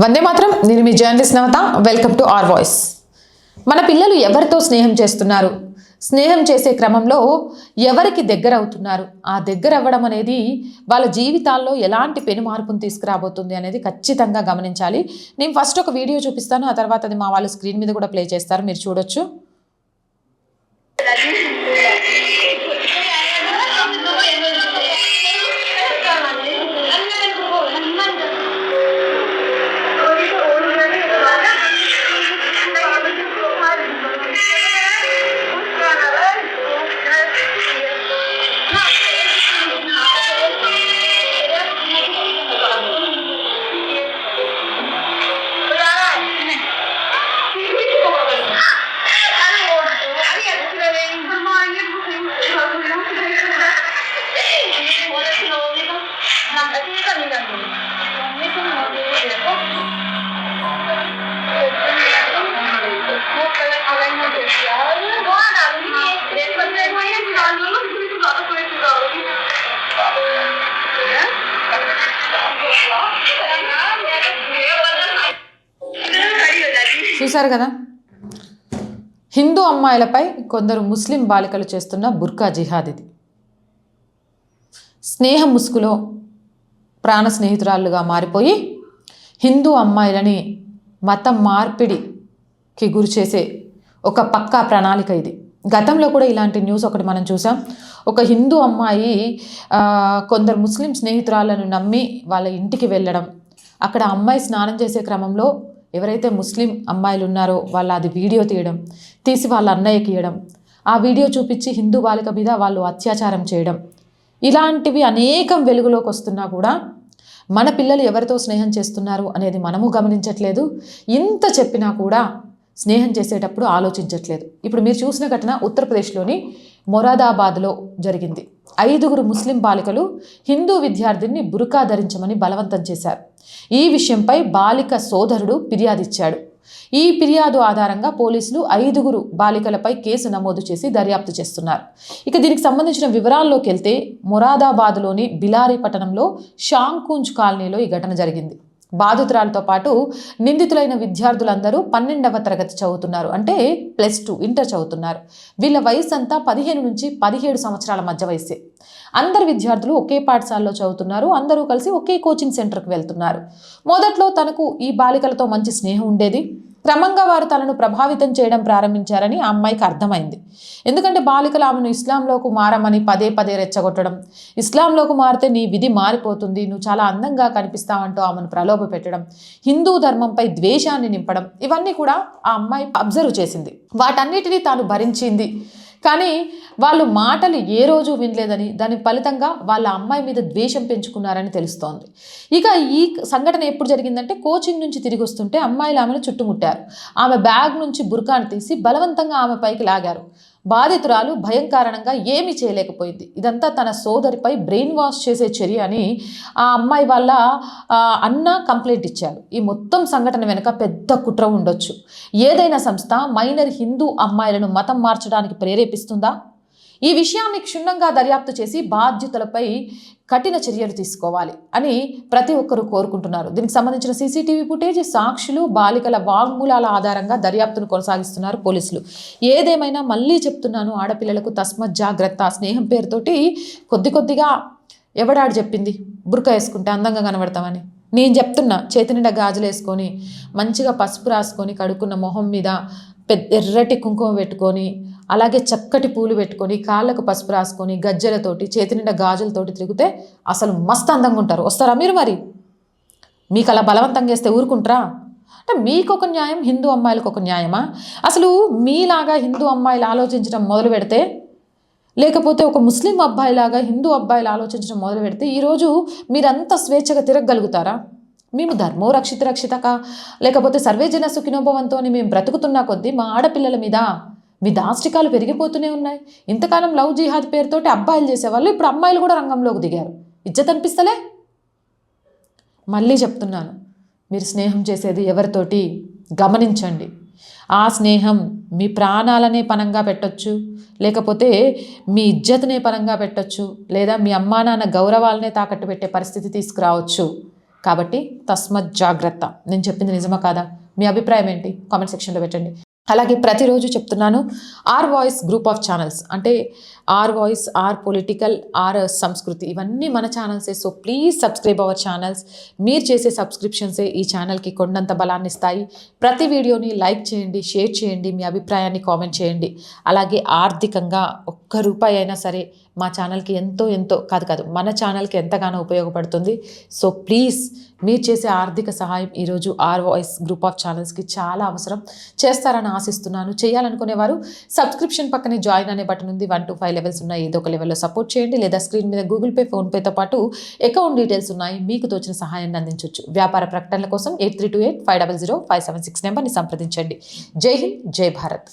వందే మాత్రం నేను మీ journalist Navata. Welcome to R voice. మన పిల్లలు ఎవరితో స్నేహం చేస్తున్నారు? స్నేహం చేసే క్రమంలో ఎవరికి దగ్గర అవుతున్నారు ఆ దగ్గర అవ్వడం అనేది వాళ్ళ జీవితాల్లో ఎలాంటి పెను మార్పును తీసుకురాబోతుంది అనేది ఖచ్చితంగా గమనించాలి. నేను ఫస్ట్ ఒక వీడియో చూపిస్తాను ఆ తర్వాత అది మా వాళ్ళు స్క్రీన్ మీద కూడా ప్లే చేస్తారు మీరు చూడొచ్చు. చూశారు కదా? హిందూ అమ్మాయిలపై కొందరు ముస్లిం బాలికలు చేస్తున్న బుర్కా జిహాద్ ఇది. స్నేహ ముసుగులో ప్రాణ స్నేహితురాలుగా మారిపోయి హిందూ అమ్మాయిలని మత మార్పిడికి గురి చేసే ఒక పక్కా ప్రణాళిక ఇది. గతంలో కూడా ఇలాంటి న్యూస్ ఒకటి మనం చూసాం. ఒక హిందూ అమ్మాయి కొందరు ముస్లిం స్నేహితురాలను నమ్మి వాళ్ళ ఇంటికి వెళ్ళడం. అక్కడ అమ్మాయి స్నానం చేసే క్రమంలో ఎవరైతే ముస్లిం అమ్మాయిలు ఉన్నారో వాళ్ళ అది వీడియో తీయడం తీసి వాళ్ళ అన్నయ్యకి ఇవ్వడం ఆ వీడియో చూపించి హిందూ బాలిక మీద వాళ్ళు అత్యాచారం చేయడం. ఇలాంటివి అనేకం వెలుగులోకి వస్తున్నా కూడా మన పిల్లలు ఎవరితో స్నేహం చేస్తున్నారు అనేది మనము గమనించట్లేదు. ఇంత చెప్పినా కూడా స్నేహం చేసేటప్పుడు ఆలోచించట్లేదు. ఇప్పుడు మీరు చూసిన ఘటన ఉత్తరప్రదేశ్లోని మొరాదాబాద్లో జరిగింది. ఐదుగురు ముస్లిం బాలికలు హిందూ విద్యార్థిని బురకా ధరించమని బలవంతం చేశారు. ఈ విషయంపై బాలిక సోదరుడు ఫిర్యాదిచ్చాడు ఈ ఫిర్యాదు ఆధారంగా పోలీసులు ఐదుగురు బాలికలపై కేసు నమోదు చేసి దర్యాప్తు చేస్తున్నారు. ఇక దీనికి సంబంధించిన వివరాల్లోకి వెళ్తే మొరాదాబాద్లోని బిలారీ పట్టణంలో షాంకూంజ్ కాలనీలో ఈ ఘటన జరిగింది. బాధితురాలతో పాటు నిందితులైన విద్యార్థులందరూ పన్నెండవ తరగతి చదువుతున్నారు. అంటే ప్లస్ టూ ఇంటర్ చదువుతున్నారు. వీళ్ళ వయసు అంతా పదిహేను నుంచి పదిహేడు సంవత్సరాల మధ్య వయసే అందరు విద్యార్థులు ఒకే పాఠశాలలో చదువుతున్నారు అందరూ కలిసి ఒకే కోచింగ్ సెంటర్కి వెళ్తున్నారు. మొదట్లో తనకు ఈ బాలికలతో మంచి స్నేహం ఉండేది. క్రమంగా వారు తనను ప్రభావితం చేయడం ప్రారంభించారని ఆ అమ్మాయికి అర్థమైంది. ఎందుకంటే బాలికలు ఆమెను ఇస్లాంలోకి మారమని పదే పదే రెచ్చగొట్టడం ఇస్లాంలోకి మారితే నీ విధి మారిపోతుంది నువ్వు చాలా అందంగా కనిపిస్తావంటూ ఆమెను ప్రలోభ పెట్టడం హిందూ ధర్మంపై ద్వేషాన్ని నింపడం ఇవన్నీ కూడా ఆ అమ్మాయి అబ్జర్వ్ చేసింది. వాటన్నిటినీ తాను భరించింది. కానీ వాళ్ళు మాటలు ఏ రోజు వినలేదని దాని ఫలితంగా వాళ్ళ అమ్మాయి మీద ద్వేషం పెంచుకున్నారని తెలుస్తోంది. ఇక ఈ సంఘటన ఎప్పుడు జరిగిందంటే కోచింగ్ నుంచి తిరిగి వస్తుంటే అమ్మాయిలు ఆమెను చుట్టుముట్టారు. ఆమె బ్యాగ్ నుంచి బుర్కాను తీసి బలవంతంగా ఆమె పైకి లాగారు. బాధితురాలు భయం కారణంగా ఏమీ చేయలేకపోయింది. ఇదంతా తన సోదరిపై బ్రెయిన్ వాష్ చేసే చర్య అని ఆ అమ్మాయి వాళ్ళ అన్న కంప్లైంట్ ఇచ్చారు. ఈ మొత్తం సంఘటన వెనుక పెద్ద కుట్ర ఉండొచ్చు. ఏదైనా సంస్థ మైనర్ హిందూ అమ్మాయిలను మతం మార్చడానికి ప్రేరేపిస్తుందా? ఈ విషయాన్ని క్షుణ్ణంగా దర్యాప్తు చేసి బాధ్యతలపై కఠిన చర్యలు తీసుకోవాలి అని ప్రతి ఒక్కరూ కోరుకుంటున్నారు. దీనికి సంబంధించిన సీసీటీవీ ఫుటేజ్ సాక్షులు బాలికల వాంగ్మూలాల ఆధారంగా దర్యాప్తును కొనసాగిస్తున్నారు పోలీసులు. ఏదేమైనా మళ్ళీ చెప్తున్నాను ఆడపిల్లలకు తస్మత్ జాగ్రత్త స్నేహం పేరుతోటి కొద్ది కొద్దిగా ఎవడాడు చెప్పింది? బురక వేసుకుంటే అందంగా కనబడతామని. నేను చెప్తున్నా చేతి నిండా గాజులు వేసుకొని మంచిగా పసుపు రాసుకొని కడుక్కున్న మొహం మీద పెద్ద ఎర్రటి కుంకుమ పెట్టుకొని అలాగే చక్కటి పూలు పెట్టుకొని కాళ్ళకు పసుపు రాసుకొని గజ్జెలతోటి చేతి నిండా గాజులతోటి తిరిగితే అసలు మస్తు అందంగా ఉంటారు. వస్తారా మీరు మరి? మీకు అలా బలవంతంగా చేస్తే ఊరుకుంటారా? అంటే మీకు ఒక న్యాయం హిందూ అమ్మాయిలకు ఒక న్యాయమా? అసలు మీలాగా హిందూ అమ్మాయిలు ఆలోచించడం మొదలు పెడితే లేకపోతే ఒక ముస్లిం అబ్బాయిలాగా హిందూ అబ్బాయిలు ఆలోచించడం మొదలు పెడితే ఈరోజు మీరంతా స్వేచ్ఛగా తిరగగలుగుతారా? మేము ధర్మో రక్షిత రక్షితక లేకపోతే సర్వేజన సుఖినోభవంతో మేము బ్రతుకుతున్నా కొద్దీ మా ఆడపిల్లల మీద మీ దాష్టికాలు పెరిగిపోతూనే ఉన్నాయి. ఇంతకాలం లవ్ జిహాద్ పేరుతోటి అబ్బాయిలు చేసేవాళ్ళు ఇప్పుడు అమ్మాయిలు కూడా రంగంలోకి దిగారు. ఇజ్జత్ అనిపిస్తలే? మళ్ళీ చెప్తున్నాను. మీరు స్నేహం చేసేది ఎవరితోటి గమనించండి. ఆ స్నేహం మీ ప్రాణాలనే పనంగా పెట్టొచ్చు. లేకపోతే మీ ఇజ్జతనే పనంగా పెట్టొచ్చు. లేదా మీ అమ్మా నాన్న గౌరవాలనే తాకట్టు పెట్టే పరిస్థితి తీసుకురావచ్చు. కాబట్టి తస్మత్ జాగ్రత్త. నేను చెప్పింది నిజమా కాదా? మీ అభిప్రాయం ఏంటి? కామెంట్ సెక్షన్లో పెట్టండి. అలాగే ప్రతిరోజు చెప్తున్నాను R voice group of channels అంటే R voice R political R సంస్కృతి ఇవన్నీ మన ఛానల్సే. So please subscribe our channels. మీరు చేసే సబ్స్క్రిప్షన్సే ఈ ఛానల్కి కొండంత బలాన్ని ఇస్తాయి. ప్రతి వీడియోని లైక్ చేయండి షేర్ చేయండి మీ అభిప్రాయాన్ని కామెంట్ చేయండి. అలాగే ఆర్థికంగా ఒక్క రూపాయి అయినా సరే మా ఛానల్కి ఎంతో ఎంతో కాదు కాదు మన ఛానల్కి ఎంతగానో ఉపయోగపడుతుంది. సో ప్లీజ్ మీరు చేసే ఆర్థిక సహాయం ఈరోజు ఆర్ వాయిస్ గ్రూప్ ఆఫ్ ఛానల్స్కి చాలా అవసరం. చేస్తారని ఆశిస్తున్నాను. చేయాలనుకునేవారు సబ్స్క్రిప్షన్ పక్కనే జాయిన్ అనే బటన్ ఉంది. వన్ టు ఫైవ్ లెవెల్స్ ఉన్నాయి. ఏదో ఒక లెవెల్లో సపోర్ట్ చేయండి. లేదా స్క్రీన్ మీద గూగుల్ పే ఫోన్పేతో పాటు అకౌంట్ డీటెయిల్స్ ఉన్నాయి. మీకు తోచిన సహాయాన్ని అందించవచ్చు వ్యాపార ప్రకటనల కోసం eight three two eight five double zero five seven six నెంబర్ని సంప్రదించండి. జై హింద్ జై భారత్.